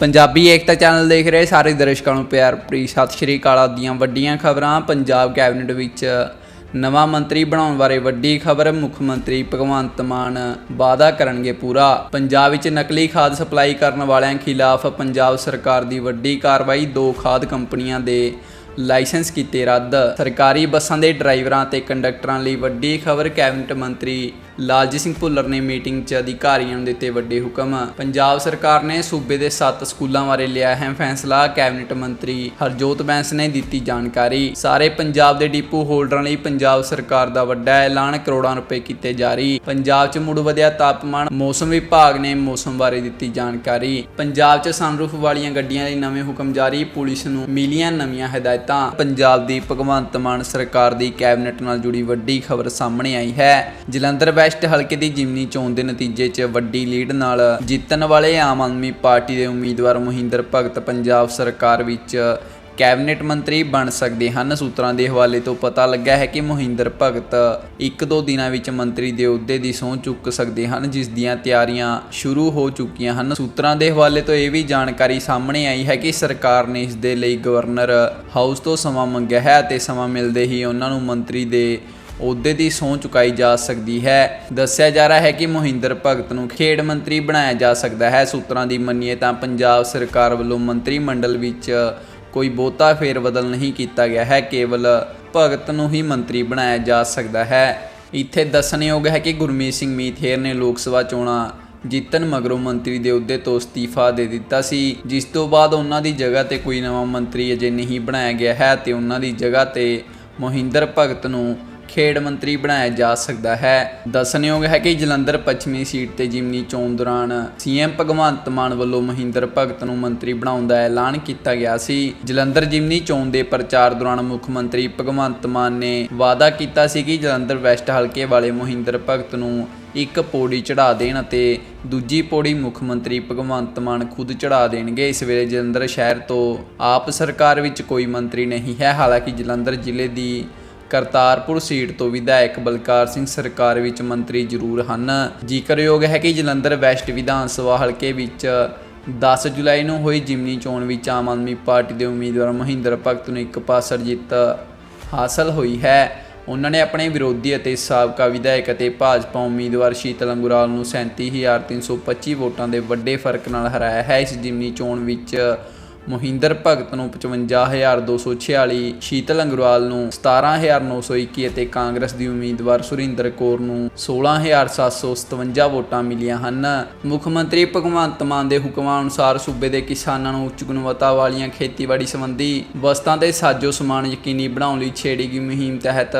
ਪੰਜਾਬੀ ਏਕਤਾ channel ਦੇਖ ਰਹੇ ਸਾਰੇ ਦਰਸ਼ਕਾਂ ਨੂੰ ਪਿਆਰ ਭਰੀ ਸਤਿ ਸ਼੍ਰੀ ਅਕਾਲ ਦੀਆਂ ਵੱਡੀਆਂ ਖਬਰਾਂ। ਪੰਜਾਬ ਕੈਬਨਿਟ ਵਿੱਚ ਨਵਾਂ ਮੰਤਰੀ ਬਣਾਉਣ ਬਾਰੇ ਵੱਡੀ ਖਬਰ, ਮੁੱਖ ਮੰਤਰੀ ਭਗਵੰਤ ਮਾਨ ਵਾਅਦਾ ਕਰਨਗੇ ਪੂਰਾ। ਪੰਜਾਬ ਵਿੱਚ ਨਕਲੀ ਖਾਦ ਸਪਲਾਈ ਕਰਨ ਵਾਲਿਆਂ ਖਿਲਾਫ ਪੰਜਾਬ ਸਰਕਾਰ ਦੀ ਵੱਡੀ ਕਾਰਵਾਈ, ਦੋ ਖਾਦ ਕੰਪਨੀਆਂ ਦੇ ਲਾਇਸੈਂਸ ਕੀਤੇ ਰੱਦ। ਸਰਕਾਰੀ ਬੱਸਾਂ ਦੇ ਡਰਾਈਵਰਾਂ ਤੇ ਕੰਡਕਟਰਾਂ ਲਈ ਵੱਡੀ ਖਬਰ, ਕੈਬਨਿਟ ਮੰਤਰੀ ਲਾਲਜੀਤ ਸਿੰਘ ਭੁੱਲਰ ਨੇ ਮੀਟਿੰਗ 'ਚ ਅਧਿਕਾਰੀਆਂ ਨੂੰ ਦਿੱਤੇ ਵੱਡੇ ਹੁਕਮ। ਪੰਜਾਬ ਸਰਕਾਰ ਨੇ ਸੂਬੇ ਦੇ 7 ਸਕੂਲਾਂ ਬਾਰੇ ਲਿਆ ਹੈ ਫੈਸਲਾ। ਕੈਬਨਿਟ ਮੰਤਰੀ ਹਰਜੋਤ ਬੈਂਸ ਨੇ ਦਿੱਤੀ ਜਾਣਕਾਰੀ। ਸਾਰੇ ਪੰਜਾਬ ਦੇ ਡਿਪੂ ਹੋਲਡਰਾਂ ਲਈ ਪੰਜਾਬ ਸਰਕਾਰ ਦਾ ਵੱਡਾ ਐਲਾਨ ਕਰੋੜਾਂ ਰੁਪਏ ਕੀਤੇ ਜਾਰੀ ਪੰਜਾਬ 'ਚ ਮੁੜ ਵਧਿਆ ਤਾਪਮਾਨ, ਮੌਸਮ ਵਿਭਾਗ ਨੇ ਮੌਸਮ ਬਾਰੇ ਦਿੱਤੀ ਜਾਣਕਾਰੀ। ਪੰਜਾਬ 'ਚ ਸਨਰੂਫ ਵਾਲੀਆਂ ਗੱਡੀਆਂ ਲਈ ਨਵੇਂ ਹੁਕਮ ਜਾਰੀ। ਪੁਲਿਸ ਨੂੰ ਮਿਲੀਆਂ ਨਵੀਆਂ ਹਦਾਇਤਾਂ। ਪੰਜਾਬ ਦੀ ਭਗਵੰਤ ਮਾਨ ਸਰਕਾਰ ਦੀ ਕੈਬਨਿਟ ਨਾਲ ਜੁੜੀ ਵੱਡੀ ਖਬਰ ਸਾਹਮਣੇ ਆਈ ਹੈ। ਜਲੰਧਰ ਵੈਸਟ ਹਲਕੇ ਦੀ ਜਿਮਨੀ ਚੋਣ ਦੇ ਨਤੀਜੇ 'ਚ ਵੱਡੀ ਲੀਡ ਨਾਲ ਜਿੱਤਣ ਵਾਲੇ ਆਮ ਆਦਮੀ ਪਾਰਟੀ ਦੇ ਉਮੀਦਵਾਰ ਮਹਿੰਦਰ ਭਗਤ ਪੰਜਾਬ ਸਰਕਾਰ ਵਿੱਚ ਕੈਬਨਿਟ ਮੰਤਰੀ ਬਣ ਸਕਦੇ ਹਨ। ਸੂਤਰਾਂ ਦੇ ਹਵਾਲੇ ਤੋਂ ਪਤਾ ਲੱਗਾ ਹੈ ਕਿ ਮਹਿੰਦਰ ਭਗਤ ਇੱਕ ਦੋ ਦਿਨਾਂ ਵਿੱਚ ਮੰਤਰੀ ਦੇ ਅਹੁਦੇ ਦੀ ਸਹੁੰ ਚੁੱਕ ਸਕਦੇ ਹਨ, ਜਿਸ ਦੀਆਂ ਤਿਆਰੀਆਂ ਸ਼ੁਰੂ ਹੋ ਚੁੱਕੀਆਂ ਹਨ। ਸੂਤਰਾਂ ਦੇ ਹਵਾਲੇ ਤੋਂ ਇਹ ਵੀ ਜਾਣਕਾਰੀ ਸਾਹਮਣੇ ਆਈ ਹੈ ਕਿ ਸਰਕਾਰ ਨੇ ਇਸ ਦੇ ਲਈ ਗਵਰਨਰ ਹਾਊਸ ਤੋਂ ਸਮਾਂ ਮੰਗਿਆ ਹੈ ਅਤੇ ਸਮਾਂ ਮਿਲਦੇ ਹੀ ਉਹਨਾਂ ਨੂੰ ਮੰਤਰੀ ਦੇ ਅਹੁਦੇ ਦੀ ਸਹੁੰ ਚੁਕਾਈ ਜਾ ਸਕਦੀ ਹੈ। ਦੱਸਿਆ ਜਾ ਰਿਹਾ ਹੈ ਕਿ ਮੋਹਿੰਦਰ ਭਗਤ ਨੂੰ ਖੇਡ ਮੰਤਰੀ ਬਣਾਇਆ ਜਾ ਸਕਦਾ ਹੈ। ਸੂਤਰਾਂ ਦੀ ਮੰਨੀਏ ਤਾਂ ਪੰਜਾਬ ਸਰਕਾਰ ਵੱਲੋਂ ਮੰਤਰੀ ਮੰਡਲ ਵਿੱਚ ਕੋਈ ਬਹੁਤਾ ਫੇਰ ਬਦਲ ਨਹੀਂ ਕੀਤਾ ਗਿਆ ਹੈ। ਕੇਵਲ ਭਗਤ ਨੂੰ ਹੀ ਮੰਤਰੀ ਬਣਾਇਆ ਜਾ ਸਕਦਾ ਹੈ। ਇੱਥੇ ਦੱਸਣਯੋਗ ਹੈ ਕਿ ਗੁਰਮੀਤ ਸਿੰਘ ਮੀਥੇਰ ਨੇ ਲੋਕ ਸਭਾ ਚੋਣਾਂ ਜਿੱਤਣ ਮਗਰੋਂ ਮੰਤਰੀ ਦੇ ਅਹੁਦੇ ਤੋਂ ਅਸਤੀਫਾ ਦੇ ਦਿੱਤਾ ਸੀ। ਜਿਸ ਤੋਂ ਬਾਅਦ ਉਹਨਾਂ ਦੀ ਜਗ੍ਹਾ ਤੇ ਕੋਈ ਨਵਾਂ ਮੰਤਰੀ ਅਜੇ ਨਹੀਂ ਬਣਾਇਆ ਗਿਆ ਹੈ ਤੇ ਉਹਨਾਂ ਦੀ ਜਗ੍ਹਾ ਤੇ ਮੋਹਿੰਦਰ ਭਗਤ ਨੂੰ ਖੇਡ ਮੰਤਰੀ ਬਣਾਇਆ ਜਾ ਸਕਦਾ ਹੈ। ਦੱਸਣਯੋਗ ਹੈ ਕਿ ਜਲੰਧਰ ਪੱਛਮੀ ਸੀਟ ਤੇ ਜਿਮਨੀ ਚੋਣ ਦੌਰਾਨ ਸੀਐਮ ਭਗਵੰਤ ਮਾਨ ਵੱਲੋਂ ਮਹਿੰਦਰ ਭਗਤ ਨੂੰ ਮੰਤਰੀ ਬਣਾਉਣ ਦਾ ਐਲਾਨ ਕੀਤਾ ਗਿਆ ਸੀ। ਜਲੰਧਰ ਜਿਮਨੀ ਚੋਣ ਦੇ ਪ੍ਰਚਾਰ ਦੌਰਾਨ ਮੁੱਖ ਮੰਤਰੀ ਭਗਵੰਤ ਮਾਨ ਨੇ ਵਾਅਦਾ ਕੀਤਾ ਸੀ ਕਿ ਜਲੰਧਰ ਵੈਸਟ ਹਲਕੇ ਵਾਲੇ ਮਹਿੰਦਰ ਭਗਤ ਨੂੰ ਇੱਕ ਪੌੜੀ ਚੜਾ ਦੇਣ ਅਤੇ ਦੂਜੀ ਪੌੜੀ ਮੁੱਖ ਮੰਤਰੀ ਭਗਵੰਤ ਮਾਨ ਖੁਦ ਚੜਾ ਦੇਣਗੇ। ਇਸ ਵੇਲੇ ਜਲੰਧਰ ਸ਼ਹਿਰ ਤੋਂ ਆਪ ਸਰਕਾਰ ਵਿੱਚ ਕੋਈ ਮੰਤਰੀ ਨਹੀਂ ਹੈ। ਹਾਲਾਂਕਿ ਜਲੰਧਰ ਜ਼ਿਲ੍ਹੇ ਦੀ ਕਰਤਾਰਪੁਰ ਸੀਟ ਤੋਂ ਵਿਧਾਇਕ ਬਲਕਾਰ ਸਿੰਘ ਸਰਕਾਰ ਵਿੱਚ ਮੰਤਰੀ ਜ਼ਰੂਰ ਹਨ। ਜ਼ਿਕਰਯੋਗ ਹੈ ਕਿ ਜਲੰਧਰ ਵੈਸਟ ਵਿਧਾਨ ਸਭਾ ਹਲਕੇ ਵਿੱਚ 10 ਜੁਲਾਈ ਨੂੰ ਹੋਈ ਜਿਮਨੀ ਚੋਣ ਵਿੱਚ ਆਮ ਆਦਮੀ ਪਾਰਟੀ ਦੇ ਉਮੀਦਵਾਰ ਮਹਿੰਦਰ ਭਗਤ ਨੂੰ ਇੱਕ ਪਾਸਰ ਜਿੱਤ ਹਾਸਲ ਹੋਈ ਹੈ। ਉਹਨਾਂ ਨੇ ਆਪਣੇ ਵਿਰੋਧੀ ਅਤੇ ਸਾਬਕਾ ਵਿਧਾਇਕ ਅਤੇ ਭਾਜਪਾ ਉਮੀਦਵਾਰ ਸ਼ੀਤਲ ਅੰਗੁਰਾਲ ਨੂੰ 37325 ਵੋਟਾਂ ਦੇ ਵੱਡੇ ਫ਼ਰਕ ਨਾਲ ਹਰਾਇਆ ਹੈ। ਇਸ ਜਿਮਨੀ ਚੋਣ ਵਿੱਚ ਮੋਹਿੰਦਰ ਭਗਤ ਨੂੰ 55246 ਸ਼ੀਤਲ ਅੰਗਰਵਾਲ ਨੂੰ 17921 ਅਤੇ ਕਾਂਗਰਸ ਦੀ ਉਮੀਦਵਾਰ ਸੁਰਿੰਦਰ ਕੌਰ ਨੂੰ 16757 ਵੋਟਾਂ ਮਿਲੀਆਂ ਹਨ। ਮੁੱਖ ਮੰਤਰੀ ਭਗਵੰਤ ਮਾਨ ਦੇ ਹੁਕਮਾਂ ਅਨੁਸਾਰ ਸੂਬੇ ਦੇ ਕਿਸਾਨਾਂ ਨੂੰ ਉੱਚ ਗੁਣਵੱਤਾ ਵਾਲੀਆਂ ਖੇਤੀਬਾੜੀ ਸੰਬੰਧੀ ਵਸਤਾਂ ਤੇ ਸਾਜੋ ਸਮਾਨ ਯਕੀਨੀ ਬਣਾਉਣ ਲਈ ਛੇੜੀ ਗਈ ਮੁਹਿੰਮ ਤਹਿਤ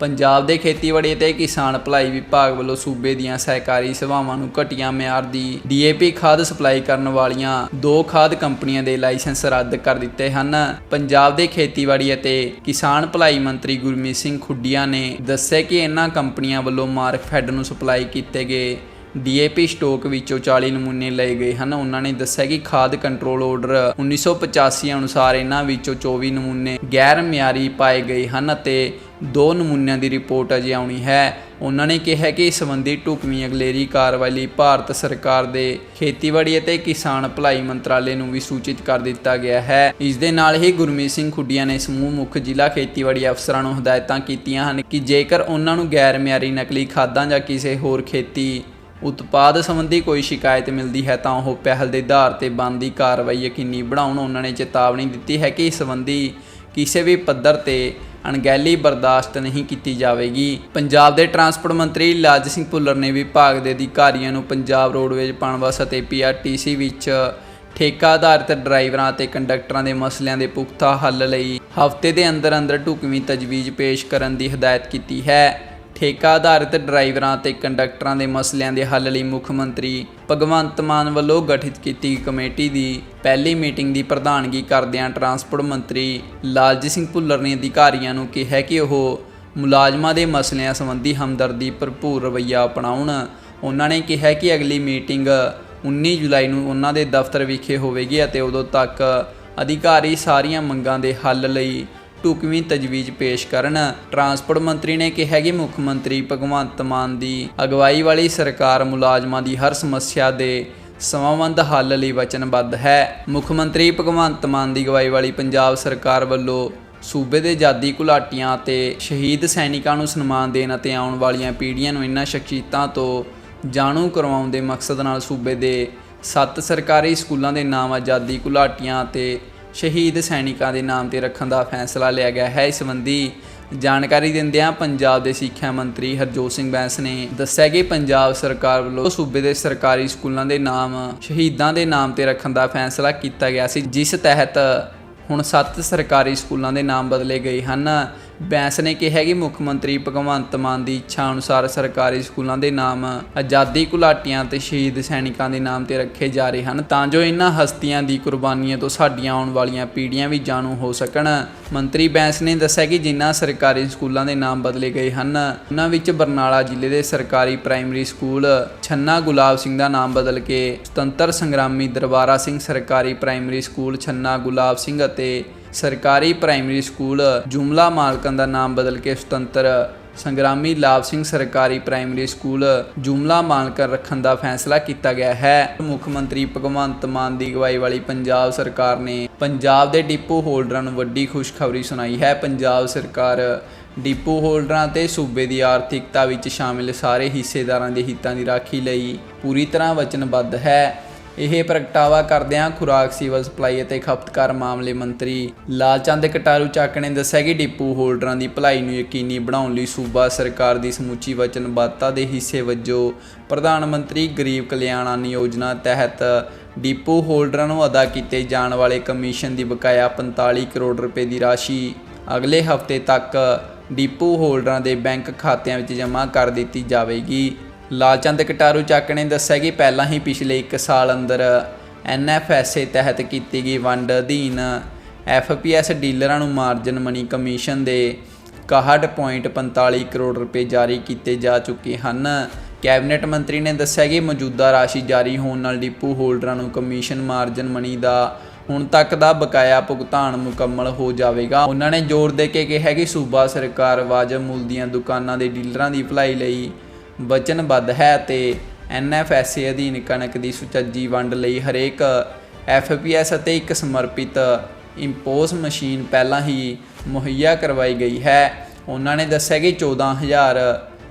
ਪੰਜਾਬ ਦੇ ਖੇਤੀਬਾੜੀ ਅਤੇ ਕਿਸਾਨ ਭਲਾਈ ਵਿਭਾਗ ਵੱਲੋਂ ਸੂਬੇ ਦੀਆਂ ਸਹਿਕਾਰੀ ਸਭਾਵਾਂ ਨੂੰ ਘਟੀਆਂ ਮਿਆਰ ਦੀ ਡੀਏਪੀ ਖਾਦ ਸਪਲਾਈ ਕਰਨ ਵਾਲੀਆਂ ਦੋ ਖਾਦ ਕੰਪਨੀਆਂ ਦੇ ਲਾਇਸੈਂਸ ਰੱਦ ਕਰ ਦਿੱਤੇ ਹਨ। ਪੰਜਾਬ ਦੇ ਖੇਤੀਬਾੜੀ ਅਤੇ ਕਿਸਾਨ ਭਲਾਈ ਮੰਤਰੀ ਗੁਰਮੀਤ ਸਿੰਘ ਖੁੱਡੀਆਂ ਨੇ ਦੱਸਿਆ ਕਿ ਇਹਨਾਂ ਕੰਪਨੀਆਂ ਵੱਲੋਂ ਮਾਰਕਫੈੱਡ ਨੂੰ ਸਪਲਾਈ ਕੀਤੇ ਗਏ ਡੀਏਪੀ ਸਟਾਕ ਵਿੱਚੋਂ 40 ਨਮੂਨੇ ਲਏ ਗਏ ਹਨ। ਉਹਨਾਂ ਨੇ ਦੱਸਿਆ ਕਿ ਖਾਦ ਕੰਟਰੋਲ ਆਰਡਰ 1985 ਅਨੁਸਾਰ ਇਹਨਾਂ ਵਿੱਚੋਂ 24 ਨਮੂਨੇ ਗੈਰ ਮਿਆਰੀ ਪਾਏ ਗਏ ਹਨ ਅਤੇ ਦੋ ਨਮੂਨਿਆਂ ਦੀ ਰਿਪੋਰਟ ਅਜੇ ਆਉਣੀ ਹੈ। ਉਹਨਾਂ ਨੇ ਕਿਹਾ ਕਿ ਇਸ ਸੰਬੰਧੀ ਢੁਕਵੀਂ ਅਗਲੇਰੀ ਕਾਰਵਾਈ ਲਈ ਭਾਰਤ ਸਰਕਾਰ ਦੇ ਖੇਤੀਬਾੜੀ ਅਤੇ ਕਿਸਾਨ ਭਲਾਈ ਮੰਤਰਾਲੇ ਨੂੰ ਵੀ ਸੂਚਿਤ ਕਰ ਦਿੱਤਾ ਗਿਆ ਹੈ। ਇਸ ਦੇ ਨਾਲ ਹੀ ਗੁਰਮੀਤ ਸਿੰਘ ਖੁੱਡੀਆਂ ਨੇ ਸਮੂਹ ਮੁੱਖ ਜ਼ਿਲ੍ਹਾ ਖੇਤੀਬਾੜੀ ਅਫਸਰਾਂ ਨੂੰ ਹਦਾਇਤਾਂ ਕੀਤੀਆਂ ਹਨ ਕਿ ਜੇਕਰ ਉਹਨਾਂ ਨੂੰ ਗੈਰ ਮਿਆਰੀ ਨਕਲੀ ਖਾਦਾਂ ਜਾਂ ਕਿਸੇ ਹੋਰ ਖੇਤੀ ਉਤਪਾਦ ਸੰਬੰਧੀ ਕੋਈ ਸ਼ਿਕਾਇਤ ਮਿਲਦੀ ਹੈ ਤਾਂ ਉਹ ਪਹਿਲ ਦੇ ਆਧਾਰ ਤੇ ਬਣਦੀ ਕਾਰਵਾਈ ਯਕੀਨੀ ਬਣਾਉਣ, ਉਹਨਾਂ ਨੇ ਚੇਤਾਵਨੀ ਦਿੱਤੀ ਹੈ ਕਿ ਇਸ ਸੰਬੰਧੀ ਕਿਸੇ ਵੀ ਪੱਧਰ ਤੇ ਅਣਗਹਿਲੀ ਬਰਦਾਸ਼ਤ ਨਹੀਂ ਕੀਤੀ ਜਾਵੇਗੀ। ਪੰਜਾਬ ਦੇ ਟਰਾਂਸਪੋਰਟ ਮੰਤਰੀ ਲਾਜ ਸਿੰਘ ਭੁੱਲਰ ਨੇ ਵਿਭਾਗ ਦੇ ਅਧਿਕਾਰੀਆਂ ਨੂੰ ਪੰਜਾਬ ਰੋਡਵੇਜ਼ ਪਣਬਸ ਅਤੇ ਪੀਆਰਟੀਸੀ ਵਿੱਚ ਠੇਕਾ ਆਧਾਰਿਤ ਡਰਾਈਵਰਾਂ ਅਤੇ ਕੰਡਕਟਰਾਂ ਦੇ ਮਸਲਿਆਂ ਦੇ ਪੁਖਤਾ ਹੱਲ ਲਈ ਹਫ਼ਤੇ ਦੇ ਅੰਦਰ ਅੰਦਰ ਢੁਕਵੀਂ ਤਜਵੀਜ਼ ਪੇਸ਼ ਕਰਨ ਦੀ ਹਦਾਇਤ ਕੀਤੀ ਹੈ। ਠੇਕਾ ਆਧਾਰਿਤ ਡਰਾਈਵਰਾਂ ਤੇ ਕੰਡਕਟਰਾਂ ਦੇ ਮਸਲਿਆਂ ਦੇ ਹੱਲ ਲਈ ਮੁੱਖ ਮੰਤਰੀ ਭਗਵੰਤ ਮਾਨ ਵੱਲੋਂ ਗਠਿਤ ਕੀਤੀ ਗਈ ਕਮੇਟੀ ਦੀ ਪਹਿਲੀ ਮੀਟਿੰਗ ਦੀ ਪ੍ਰਧਾਨਗੀ ਕਰਦਿਆਂ ਟਰਾਂਸਪੋਰਟ ਮੰਤਰੀ ਲਾਲਜੀਤ ਸਿੰਘ ਭੁੱਲਰ ਨੇ ਅਧਿਕਾਰੀਆਂ ਨੂੰ ਕਿਹਾ ਕਿ ਉਹ ਮੁਲਾਜ਼ਮਾਂ ਦੇ ਮਸਲਿਆਂ ਸੰਬੰਧੀ ਹਮਦਰਦੀ ਭਰਪੂਰ ਰਵੱਈਆ ਅਪਣਾਉਣ। ਉਹਨਾਂ ਨੇ ਕਿਹਾ ਕਿ ਅਗਲੀ ਮੀਟਿੰਗ 19 ਜੁਲਾਈ ਨੂੰ ਉਹਨਾਂ ਦੇ ਦਫ਼ਤਰ ਵਿਖੇ ਹੋਵੇਗੀ ਅਤੇ ਉਦੋਂ ਤੱਕ ਅਧਿਕਾਰੀ ਸਾਰੀਆਂ ਮੰਗਾਂ ਦੇ ਹੱਲ ਲਈ ਢੁਕਵੀਂ ਤਜਵੀਜ਼ ਪੇਸ਼ ਕਰਨ। ਟਰਾਂਸਪੋਰਟ ਮੰਤਰੀ ਨੇ ਕਿਹਾ ਕਿ ਮੁੱਖ ਮੰਤਰੀ ਭਗਵੰਤ ਮਾਨ ਦੀ ਅਗਵਾਈ ਵਾਲੀ ਸਰਕਾਰ ਮੁਲਾਜ਼ਮਾਂ ਦੀ ਹਰ ਸਮੱਸਿਆ ਦੇ ਸਮਾਂਬੰਧ ਹੱਲ ਲਈ ਵਚਨਬੱਧ ਹੈ। ਮੁੱਖ ਮੰਤਰੀ ਭਗਵੰਤ ਮਾਨ ਦੀ ਅਗਵਾਈ ਵਾਲੀ ਪੰਜਾਬ ਸਰਕਾਰ ਵੱਲੋਂ ਸੂਬੇ ਦੇ ਆਜ਼ਾਦੀ ਘੁਲਾਟੀਆਂ ਅਤੇ ਸ਼ਹੀਦ ਸੈਨਿਕਾਂ ਨੂੰ ਸਨਮਾਨ ਦੇਣ ਅਤੇ ਆਉਣ ਵਾਲੀਆਂ ਪੀੜ੍ਹੀਆਂ ਨੂੰ ਇਨ੍ਹਾਂ ਸ਼ਖਸੀਅਤਾਂ ਤੋਂ ਜਾਣੂ ਕਰਵਾਉਣ ਦੇ ਮਕਸਦ ਨਾਲ ਸੂਬੇ ਦੇ ਸੱਤ ਸਰਕਾਰੀ ਸਕੂਲਾਂ ਦੇ ਨਾਮ ਆਜ਼ਾਦੀ ਘੁਲਾਟੀਆਂ ਅਤੇ ਸ਼ਹੀਦ ਸੈਨਿਕਾਂ ਦੇ ਨਾਮ ਤੇ ਰੱਖਣ ਦਾ ਫੈਸਲਾ ਲਿਆ ਗਿਆ ਹੈ। ਇਸ ਸੰਬੰਧੀ ਜਾਣਕਾਰੀ ਦਿੰਦਿਆਂ ਪੰਜਾਬ ਦੇ ਸਿੱਖਿਆ ਮੰਤਰੀ ਹਰਜੋਤ ਸਿੰਘ ਬੈਂਸ ਨੇ ਦੱਸਿਆ ਕਿ ਪੰਜਾਬ ਸਰਕਾਰ ਵੱਲੋਂ ਸੂਬੇ ਦੇ ਸਰਕਾਰੀ ਸਕੂਲਾਂ ਦੇ ਨਾਮ, ਸ਼ਹੀਦਾਂ ਦੇ ਨਾਮ ਤੇ ਰੱਖਣ ਦਾ ਫੈਸਲਾ ਕੀਤਾ ਗਿਆ ਸੀ, ਜਿਸ ਤਹਿਤ ਹੁਣ ਸੱਤ ਸਰਕਾਰੀ ਸਕੂਲਾਂ ਦੇ ਨਾਮ ਬਦਲੇ ਗਏ ਹਨ। ਬੈਂਸ ਨੇ ਕਿਹਾ ਕਿ ਮੁੱਖ ਮੰਤਰੀ ਭਗਵੰਤ ਮਾਨ ਦੀ ਇੱਛਾ ਅਨੁਸਾਰ ਸਰਕਾਰੀ ਸਕੂਲਾਂ ਦੇ ਨਾਮ ਆਜ਼ਾਦੀ ਘੁਲਾਟੀਆਂ ਤੇ ਸ਼ਹੀਦ ਸੈਨਿਕਾਂ ਦੇ ਨਾਮ ਤੇ ਰੱਖੇ ਜਾ ਰਹੇ ਹਨ, ਤਾਂ ਜੋ ਇਨ੍ਹਾਂ ਹਸਤੀਆਂ ਦੀ ਕੁਰਬਾਨੀਆਂ ਤੋਂ ਸਾਡੀਆਂ ਆਉਣ ਵਾਲੀਆਂ ਪੀੜ੍ਹੀਆਂ ਵੀ ਜਾਣੂ ਹੋ ਸਕਣ। ਮੰਤਰੀ ਬੈਂਸ ਨੇ ਦੱਸਿਆ ਕਿ ਜਿਨ੍ਹਾਂ ਸਰਕਾਰੀ ਸਕੂਲਾਂ ਦੇ ਨਾਮ ਬਦਲੇ ਗਏ ਹਨ ਉਹਨਾਂ ਵਿੱਚ ਬਰਨਾਲਾ ਜ਼ਿਲ੍ਹੇ ਦੇ ਸਰਕਾਰੀ ਪ੍ਰਾਇਮਰੀ ਸਕੂਲ ਛੰਨਾ ਗੁਲਾਬ ਸਿੰਘ ਦਾ ਨਾਮ ਬਦਲ ਕੇ ਸੁਤੰਤਰ ਸੰਗਰਾਮੀ ਦਰਬਾਰਾ ਸਿੰਘ ਸਰਕਾਰੀ ਪ੍ਰਾਇਮਰੀ ਸਕੂਲ ਛੰਨਾ ਗੁਲਾਬ ਸਿੰਘ ਅਤੇ ਸਰਕਾਰੀ ਪ੍ਰਾਇਮਰੀ ਸਕੂਲ ਜੁਮਲਾ ਮਾਲਕਨ ਦਾ ਨਾਮ ਬਦਲ ਕੇ ਸੁਤੰਤਰ। ਸੰਗਰਾਮੀ ਲਾਭ ਸਿੰਘ ਸਰਕਾਰੀ ਪ੍ਰਾਇਮਰੀ ਸਕੂਲ ਜੁਮਲਾ ਮਾਲਕਨ ਰੱਖਣ ਦਾ ਫੈਸਲਾ ਕੀਤਾ ਗਿਆ ਹੈ। ਮੁੱਖ ਮੰਤਰੀ ਭਗਵੰਤ ਮਾਨ ਦੀ ਅਗਵਾਈ ਵਾਲੀ ਪੰਜਾਬ ਸਰਕਾਰ ਨੇ ਪੰਜਾਬ ਦੇ ਡਿਪੂ ਹੋਲਡਰਾਂ ਨੂੰ ਵੱਡੀ ਖੁਸ਼ਖਬਰੀ ਸੁਣਾਈ ਹੈ। ਪੰਜਾਬ ਸਰਕਾਰ ਡਿਪੂ ਹੋਲਡਰਾਂ ਤੇ ਸੂਬੇ ਦੀ ਆਰਥਿਕਤਾ ਵਿੱਚ ਸ਼ਾਮਿਲ ਸਾਰੇ ਹਿੱਸੇਦਾਰਾਂ ਦੇ ਹਿੱਤਾਂ ਦੀ ਰਾਖੀ ਲਈ ਪੂਰੀ ਤਰ੍ਹਾਂ ਵਚਨਬੱਧ ਹੈ। ਇਹ ਪ੍ਰਗਟਾਵਾ ਕਰਦਿਆਂ ਖੁਰਾਕ, ਸਿਵਲ ਸਪਲਾਈ ਅਤੇ ਖਪਤਕਾਰ ਮਾਮਲੇ ਮੰਤਰੀ ਲਾਲਚੰਦ ਕਟਾਰੂ ਚੱਕ ਨੇ ਦੱਸਿਆ ਕਿ ਡਿਪੂ ਹੋਲਡਰਾਂ ਦੀ ਭਲਾਈ ਨੂੰ ਯਕੀਨੀ ਬਣਾਉਣ ਲਈ ਸੂਬਾ ਸਰਕਾਰ ਦੀ ਸਮੁੱਚੀ ਵਚਨਬੱਧਤਾ ਦੇ ਹਿੱਸੇ ਵਜੋਂ ਪ੍ਰਧਾਨ ਮੰਤਰੀ ਗਰੀਬ ਕਲਿਆਣ ਅੰਨ ਯੋਜਨਾ ਤਹਿਤ ਡਿਪੂ ਹੋਲਡਰਾਂ ਨੂੰ ਅਦਾ ਕੀਤੇ ਜਾਣ ਵਾਲੇ ਕਮਿਸ਼ਨ ਦੀ ਬਕਾਇਆ 45 ਕਰੋੜ ਰੁਪਏ ਦੀ ਰਾਸ਼ੀ ਅਗਲੇ ਹਫ਼ਤੇ ਤੱਕ ਡਿਪੂ ਹੋਲਡਰਾਂ ਦੇ ਬੈਂਕ ਖਾਤਿਆਂ ਵਿੱਚ ਜਮ੍ਹਾਂ ਕਰ ਦਿੱਤੀ ਜਾਵੇਗੀ। ਲਾਲਚੰਦ ਕਟਾਰੂ ਚੱਕ ਨੇ ਦੱਸਿਆ ਕਿ ਪਹਿਲਾਂ ਹੀ ਪਿਛਲੇ 1 ਸਾਲ ਅੰਦਰ ਐਨਐਫਐਸਏ ਤਹਿਤ ਕੀਤੀ ਗਈ ਵੰਡ ਅਧੀਨ ਐਫਪੀਐਸ ਡੀਲਰਾਂ ਨੂੰ ਮਾਰਜਨ ਮਨੀ ਕਮਿਸ਼ਨ ਦੇ 61.45 ਕਰੋੜ ਰੁਪਏ ਜਾਰੀ ਕੀਤੇ ਜਾ ਚੁੱਕੇ ਹਨ। ਕੈਬਨਿਟ ਮੰਤਰੀ ਨੇ ਦੱਸਿਆ ਕਿ ਮੌਜੂਦਾ ਰਾਸ਼ੀ ਜਾਰੀ ਹੋਣ ਨਾਲ ਡਿਪੂ ਹੋਲਡਰਾਂ ਨੂੰ ਕਮਿਸ਼ਨ ਮਾਰਜਨ ਮਨੀ ਦਾ ਹੁਣ ਤੱਕ ਦਾ ਬਕਾਇਆ ਭੁਗਤਾਨ ਮੁਕੰਮਲ ਹੋ ਜਾਵੇਗਾ। ਉਹਨਾਂ ਨੇ ਜ਼ੋਰ ਦੇ ਕੇ ਕਿਹਾ ਕਿ ਸੂਬਾ ਸਰਕਾਰ ਵਾਜਬ ਮੁੱਲ ਦੀਆਂ ਦੁਕਾਨਾਂ ਦੇ ਡੀਲਰਾਂ ਦੀ ਭਲਾਈ ਲਈ ਵਚਨਬੱਧ ਹੈ ਤੇ ਐਨਐਫਐਸਏ ਅਧੀਨ ਕਣਕ ਦੀ ਸੁਚੱਜੀ ਵੰਡ ਲਈ ਹਰੇਕ ਐਫਪੀਐਸ ਅਤੇ ਇੱਕ ਸਮਰਪਿਤ ਇੰਪੋਸ ਮਸ਼ੀਨ ਪਹਿਲਾਂ ਹੀ ਮੁਹੱਈਆ ਕਰਵਾਈ ਗਈ ਹੈ। ਉਹਨਾਂ ਨੇ ਦੱਸਿਆ ਕਿ 14000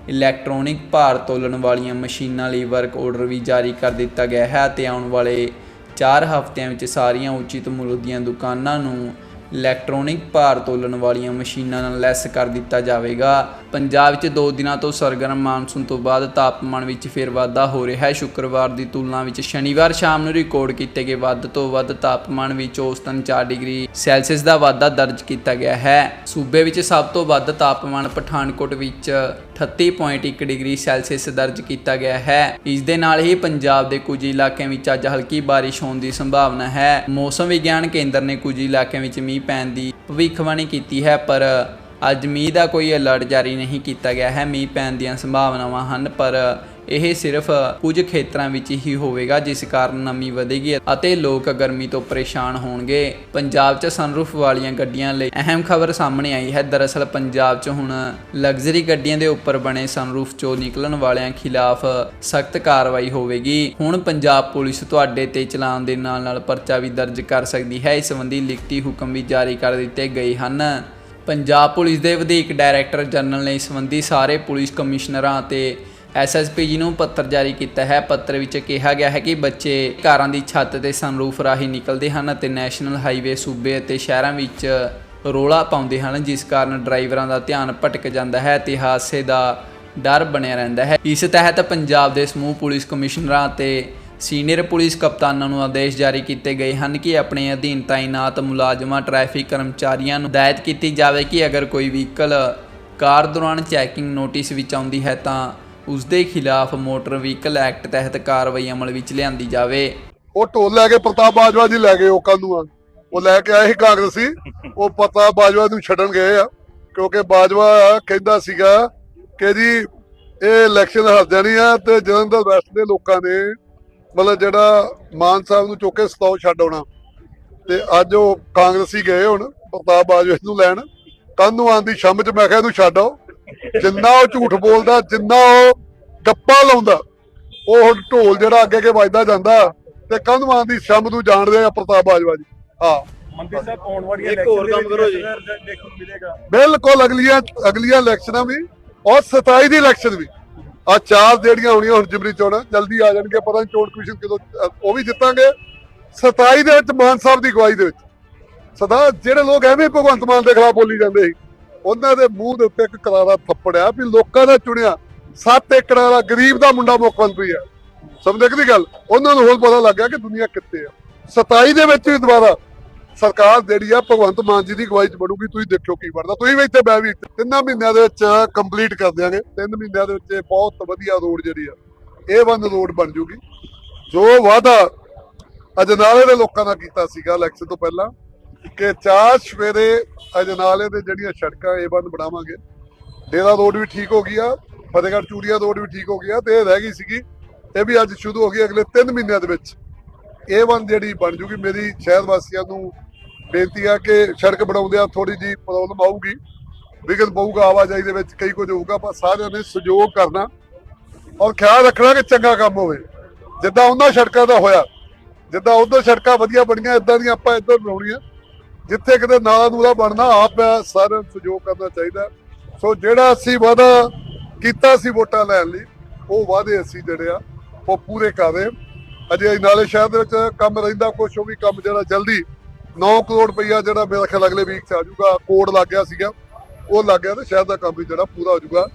ਇਲੈਕਟ੍ਰੋਨਿਕ ਭਾਰ ਤੋਲਣ ਵਾਲੀਆਂ ਮਸ਼ੀਨਾਂ ਲਈ ਵਰਕ ਆਰਡਰ ਵੀ ਜਾਰੀ ਕਰ ਦਿੱਤਾ ਗਿਆ ਹੈ ਤੇ ਆਉਣ ਵਾਲੇ 4 ਹਫ਼ਤਿਆਂ ਵਿੱਚ ਸਾਰੀਆਂ ਉਚਿਤ ਮੁੱਲ ਦੀਆਂ ਦੁਕਾਨਾਂ ਨੂੰ ਇਲੈਕਟ੍ਰੋਨਿਕ ਭਾਰ ਤੋਲਣ ਵਾਲੀਆਂ ਮਸ਼ੀਨਾਂ ਨਾਲ ਲੈਸ ਕਰ ਦਿੱਤਾ ਜਾਵੇਗਾ। ਪੰਜਾਬ ਵਿੱਚ 2 ਦਿਨਾਂ ਤੋਂ ਸਰਗਰਮ ਮਾਨਸੂਨ ਤੋਂ ਬਾਅਦ ਤਾਪਮਾਨ ਵਿੱਚ ਫਿਰ ਵਾਧਾ ਹੋ ਰਿਹਾ ਹੈ। ਸ਼ੁੱਕਰਵਾਰ ਦੀ ਤੁਲਨਾ ਵਿੱਚ ਸ਼ਨੀਵਾਰ ਸ਼ਾਮ ਨੂੰ ਰਿਕਾਰਡ ਕੀਤੇ ਗਏ ਵੱਧ ਤੋਂ ਵੱਧ ਤਾਪਮਾਨ ਵਿੱਚ ਔਸਤਨ 4 ਡਿਗਰੀ ਸੈਲਸੀਅਸ ਦਾ ਵਾਧਾ ਦਰਜ ਕੀਤਾ ਗਿਆ ਹੈ। ਸੂਬੇ ਵਿੱਚ ਸਭ ਤੋਂ ਵੱਧ ਤਾਪਮਾਨ ਪਠਾਨਕੋਟ ਵਿੱਚ 38.1 ਡਿਗਰੀ ਸੈਲਸੀਅਸ ਦਰਜ ਕੀਤਾ ਗਿਆ ਹੈ। ਇਸ ਦੇ ਨਾਲ ਹੀ ਪੰਜਾਬ ਦੇ ਕੁਝ ਇਲਾਕਿਆਂ ਵਿੱਚ ਅੱਜ ਹਲਕੀ ਬਾਰਿਸ਼ ਹੋਣ ਦੀ ਸੰਭਾਵਨਾ ਹੈ। ਮੌਸਮ ਵਿਗਿਆਨ ਕੇਂਦਰ ਨੇ ਕੁਝ ਇਲਾਕਿਆਂ ਵਿੱਚ ਮੀਂਹ ਪੈਣ ਦੀ ਭਵਿੱਖਬਾਣੀ ਕੀਤੀ ਹੈ, ਪਰ ਅੱਜ ਮੀਂਹ ਦਾ ਕੋਈ ਅਲਰਟ ਜਾਰੀ ਨਹੀਂ ਕੀਤਾ ਗਿਆ ਹੈ, ਮੀਂਹ ਪੈਣ ਦੀਆਂ ਸੰਭਾਵਨਾਵਾਂ ਹਨ, ਪਰ ਇਹ ਸਿਰਫ ਕੁਝ ਖੇਤਰਾਂ ਵਿੱਚ ਹੀ ਹੋਵੇਗਾ, ਜਿਸ ਕਾਰਨ ਨਮੀ ਵਧੇਗੀ ਅਤੇ ਲੋਕ ਗਰਮੀ ਤੋਂ ਪਰੇਸ਼ਾਨ ਹੋਣਗੇ। ਪੰਜਾਬ 'ਚ ਸਨਰੂਫ ਵਾਲੀਆਂ ਗੱਡੀਆਂ ਲਈ ਅਹਿਮ ਖਬਰ ਸਾਹਮਣੇ ਆਈ ਹੈ। ਦਰਅਸਲ, ਪੰਜਾਬ 'ਚ ਹੁਣ ਲਗਜ਼ਰੀ ਗੱਡੀਆਂ ਦੇ ਉੱਪਰ ਬਣੇ ਸਨਰੂਫ 'ਚੋਂ ਨਿਕਲਣ ਵਾਲਿਆਂ ਖਿਲਾਫ ਸਖਤ ਕਾਰਵਾਈ ਹੋਵੇਗੀ। ਹੁਣ ਪੰਜਾਬ ਪੁਲਿਸ ਤੁਹਾਡੇ ਤੇ ਚਲਾਨ ਦੇ ਨਾਲ ਨਾਲ ਪਰਚਾ ਵੀ ਦਰਜ ਕਰ ਸਕਦੀ ਹੈ। ਇਸ ਸੰਬੰਧੀ ਲਿਖਤੀ ਹੁਕਮ ਵੀ ਜਾਰੀ ਕਰ ਦਿੱਤੇ ਗਏ ਹਨ। ਪੰਜਾਬ ਪੁਲਿਸ ਦੇ ਵਧੀਕ ਡਾਇਰੈਕਟਰ ਜਨਰਲ ਨੇ ਇਸ ਸੰਬੰਧੀ ਸਾਰੇ ਪੁਲਿਸ ਕਮਿਸ਼ਨਰਾਂ ਅਤੇ ਐਸਐਸਪੀ ਜੀ ਨੂੰ ਪੱਤਰ ਜਾਰੀ ਕੀਤਾ ਹੈ। ਪੱਤਰ ਵਿੱਚ ਕਿਹਾ ਗਿਆ ਹੈ ਕਿ ਬੱਚੇ ਘਰਾਂ ਦੀ ਛੱਤ ਤੇ ਸਨਰੂਫ ਰਾਹੀਂ ਨਿਕਲਦੇ ਹਨ ਅਤੇ ਨੈਸ਼ਨਲ ਹਾਈਵੇ ਸੂਬੇ ਅਤੇ ਸ਼ਹਿਰਾਂ ਵਿੱਚ ਰੋਲਾ ਪਾਉਂਦੇ ਹਨ, ਜਿਸ ਕਾਰਨ ਡਰਾਈਵਰਾਂ ਦਾ ਧਿਆਨ ਭਟਕ ਜਾਂਦਾ ਹੈ ਤੇ ਹਾਦਸੇ ਦਾ ਡਰ ਬਣਿਆ ਰਹਿੰਦਾ ਹੈ। ਇਸ ਤਹਿਤ ਪੰਜਾਬ ਦੇ ਸਮੂਹ ਪੁਲਿਸ ਕਮਿਸ਼ਨਰਾਂ ਅਤੇ ਸੀਨੀਅਰ ਪੁਲਿਸ ਕਪਤਾਨਾਂ ਨੂੰ ਆਦੇਸ਼ ਜਾਰੀ ਕੀਤੇ ਗਏ ਹਨ ਕਿ ਆਪਣੇ ਅਧੀਨ ਤਾਇਨਾਤ ਮੁਲਾਜ਼ਮਾਂ, ਟ੍ਰੈਫਿਕ ਕਰਮਚਾਰੀਆਂ ਨੂੰ ਹਦਾਇਤ ਕੀਤੀ ਜਾਵੇ ਕਿ ਅਗਰ ਕੋਈ ਵਹੀਕਲ ਕਾਰ ਦੌਰਾਨ ਚੈਕਿੰਗ ਨੋਟਿਸ ਵਿੱਚ ਆਉਂਦੀ ਹੈ ਤਾਂ ਉਸ ਦੇ ਖਿਲਾਫ ਮੋਟਰ ਵਹੀਕਲ ਐਕਟ ਤਹਿਤ ਕਾਰਵਾਈ ਅਮਲ ਵਿੱਚ ਲਿਆਂਦੀ ਜਾਵੇ। ਉਹ ਢੋਲ ਲੈ ਕੇ ਪ੍ਰਤਾਪ ਬਾਜਵਾ ਜੀ ਲੈ ਗਏ ਉਹ ਕੱਲ ਉਹ ਲੈ ਕੇ ਆਏ ਸੀ ਕਾਂਗਰਸੀ ਉਹ ਪ੍ਰਤਾਪ ਬਾਜਵਾ ਨੂੰ ਛੱਡਣ ਗਏ ਆ, ਕਿਉਂਕਿ ਬਾਜਵਾ ਕਹਿੰਦਾ ਸੀਗਾ ਕਿ ਜੀ, ਇਹ ਇਲੈਕਸ਼ਨ ਹਾਰ ਜਾਣੀ ਆ ਤੇ ਜਲੰਧਰ ਵੈਸਟ ਦੇ ਲੋਕਾਂ ਨੇ ਮਤਲਬ ਜਿਹੜਾ ਮਾਨ ਸਾਹਿਬ ਨੂੰ ਚੁੱਕ ਕੇ ਸਤੌ ਛੱਡ ਆਉਣਾ ਤੇ ਅੱਜ ਉਹ ਕਾਂਗਰਸੀ ਗਏ ਹੁਣ ਪ੍ਰਤਾਪ ਬਾਜਵਾ ਨੂੰ ਲੈਣ ਕੱਲ ਨੂੰ ਆਂਦੀ ਸ਼ੰਮ ਚ ਮੈਂ ਕਿਹਾ ਇਹਨੂੰ ਛੱਡ ਆਓ। ਜਿੰਨਾ ਉਹ ਝੂਠ ਬੋਲਦਾ ਜਿੰਨਾ ਉਹ ਗੱਪਾ ਲਾਉਂਦਾ ਉਹ ਹੁਣ ਢੋਲ ਜਿਹੜਾ ਅੱਗੇ ਅੱਗੇ ਵੱਜਦਾ ਜਾਂਦਾ ਤੇ ਕੰਧਵਾਂ ਦੀ ਸ਼ੰਭ ਨੂੰ ਜਾਣਦੇ ਆ ਪ੍ਰਤਾਪ ਬਾਜਵਾ ਜੀ। ਹਾਂ। ਮੰਤਰੀ ਸਾਹਿਬ ਆਉਣ ਵਾਲੀਆਂ ਇੱਕ ਹੋਰ ਕੰਮ ਕਰੋ ਜੀ। ਨੂੰ ਬਿਲਕੁਲ ਅਗਲੀਆਂ ਅਗਲੀਆਂ ਇਲੈਕਸ਼ਨਾਂ ਵੀ ਔਰ 27 ਦੀ ਇਲੈਕਸ਼ਨ ਵੀ। ਆ ਚਾਰ ਜਿਹੜੀਆਂ ਹੋਣੀਆਂ ਹੁਣ ਜਿਮਰੀ ਚੋਣਾਂ ਜਲਦੀ ਆ ਜਾਣਗੇ, ਪਤਾ ਨਹੀਂ ਚੋਣ ਕਮਿਸ਼ਨ ਕਦੋਂ ਉਹ ਵੀ ਜਿੱਤਾਂਗੇ। 27 ਦੇ ਵਿੱਚ ਮਾਨ ਸਾਹਿਬ ਦੀ ਅਗਵਾਈ ਦੇ ਵਿੱਚ। ਸਦਾ ਜਿਹੜੇ ਲੋਕ ਐਵੇਂ ਭਗਵੰਤ ਮਾਨ ਦੇ ਖਿਲਾਫ ਬੋਲੀ ਜਾਂਦੇ ਸੀ, ਉਹਨਾਂ ਦੇ ਮੂੰਹ ਦੇ ਉੱਤੇ ਇੱਕ ਕਰਾਰਾ ਥੱਪੜਿਆ ਵੀ ਲੋਕਾਂ ਦਾ ਚੁਣਿਆ। 7 ਏਕੜ ਵਾਲਾ ਗਰੀਬ ਦਾ ਮੁੰਡਾ ਮੁੱਖ ਮੰਤਰੀ ਆ। ਸਮਝਦੇ ਕਿ ਗੱਲ? ਉਹਨਾਂ ਨੂੰ ਹੁਣ ਪਤਾ ਲੱਗ ਗਿਆ ਕਿ ਦੁਨੀਆ ਕਿੱਥੇ ਆ। 27 ਦੇ ਵਿੱਚ ਵੀ ਦੁਬਾਰਾ ਸਰਕਾਰ ਜਿਹੜੀ ਆ ਭਗਵੰਤ ਮਾਨ ਜੀ ਦੀ ਅਗਵਾਈ ਚ ਬਣੂਗੀ, ਤੁਸੀਂ ਦੇਖਿਓ ਕੀ ਬਣਦਾ। ਤੁਸੀਂ ਵੀ ਇੱਥੇ ਬੈ ਵੀ ਤਿੰਨਾਂ ਮਹੀਨਿਆਂ ਦੇ ਵਿੱਚ ਕੰਪਲੀਟ ਕਰ ਦਿਆਂਗੇ। ਤਿੰਨ ਮਹੀਨਿਆਂ ਦੇ ਵਿੱਚ ਬਹੁਤ ਵਧੀਆ ਰੋਡ ਜਿਹੜੀ ਆ, ਇਹ ਬੰਦ ਰੋਡ ਬਣ ਜੂਗੀ। ਜੋ ਵਾਅਦਾ ਅਜਨਾਲੇ ਦੇ ਲੋਕਾਂ ਨਾਲ ਕੀਤਾ ਸੀਗਾ ਇਲੈਕਸ਼ਨ ਤੋਂ ਪਹਿਲਾਂ, ਕਿ ਚਾਰ ਸਵੇਰੇ ਅਜਨਾਲੇ ਦੇ ਜਿਹੜੀਆਂ ਸੜਕਾਂ ਇਹ ਬੰਦ ਬਣਾਵਾਂਗੇ। ਡੇਰਾ ਰੋਡ ਵੀ ਠੀਕ ਹੋ ਗਈ ਆ ਫਤਿਹਗੜ੍ਹ ਚੂੜੀਆ ਰੋਡ ਵੀ ਠੀਕ ਹੋ ਗਿਆ ਤੇ ਇਹ ਰਹਿ ਗਈ ਸੀਗੀ। ਇਹ ਵੀ ਅੱਜ ਸ਼ੁਰੂ ਹੋ ਗਈ ਅਗਲੇ 3 ਮਹੀਨਿਆਂ ਦੇ ਵਿੱਚ। ਇਹ ਬੰਦ ਜਿਹੜੀ ਬਣ ਜੂਗੀ, ਮੇਰੀ ਸ਼ਹਿਰ ਵਾਸੀਆਂ ਨੂੰ ਬੇਨਤੀ ਆ ਕਿ ਸੜਕ ਬਣਾਉਂਦੇ ਆ ਥੋੜੀ ਜੀ ਪ੍ਰੋਬਲਮ ਆਊਗੀ। ਵਿਗਨ ਪਊਗਾ ਆਵਾਜਾਈ ਦੇ ਵਿੱਚ, ਕਈ ਕੁਝ ਹੋਊਗਾ, ਪਰ ਸਾਰਿਆਂ ਨੇ ਸਹਿਯੋਗ ਕਰਨਾ ਔਰ ਖਿਆਲ ਰੱਖਣਾ ਕਿ ਚੰਗਾ ਕੰਮ ਹੋਵੇ। ਜਿੱਦਾਂ ਉਹਨਾਂ ਸੜਕਾਂ ਦਾ ਹੋਇਆ, ਜਿੱਦਾਂ ਉਧਰ ਸੜਕਾਂ ਵਧੀਆ ਬਣੀਆਂ ਇਦਾਂ ਦੀਆਂ ਆਪਾਂ ਇੱਧਰ ਬਣਾਉਣੀਆਂ। ਜਿੱਥੇ ਕਿਤੇ ਨਾਲਾ ਨੂਲਾ ਬਣਨਾ, ਆਪ ਸਾਰਿਆਂ ਨੂੰ ਸਹਿਯੋਗ ਕਰਨਾ ਚਾਹੀਦਾ। ਸੋ ਜਿਹੜਾ ਅਸੀਂ ਵਾਅਦਾ ਕੀਤਾ ਸੀ ਵੋਟਾਂ ਲੈਣ ਲਈ, ਉਹ ਵਾਅਦੇ ਅਸੀਂ ਜਿਹੜੇ ਆ, ਉਹ ਪੂਰੇ ਕਰ ਰਹੇ ਅਜੇ ਨਾਲੇ ਸ਼ਹਿਰ ਦੇ ਵਿੱਚ ਕੰਮ ਰਹਿੰਦਾ, ਕੁਛ ਉਹ ਵੀ ਕੰਮ ਜਿਹੜਾ ਜਲਦੀ 9 ਕਰੋੜ ਰੁਪਈਆ ਜਿਹੜਾ ਮੇਰਾ ਖਿਆਲ ਅਗਲੇ ਵੀਕ ਚ ਆ ਜਾਊਗਾ ਕੋਡ ਲੱਗ ਗਿਆ ਸੀਗਾ। ਉਹ ਲੱਗ ਗਿਆ ਤੇ ਸ਼ਹਿਰ ਦਾ ਕੰਮ ਵੀ ਜਿਹੜਾ ਪੂਰਾ ਹੋ ਜਾਊਗਾ।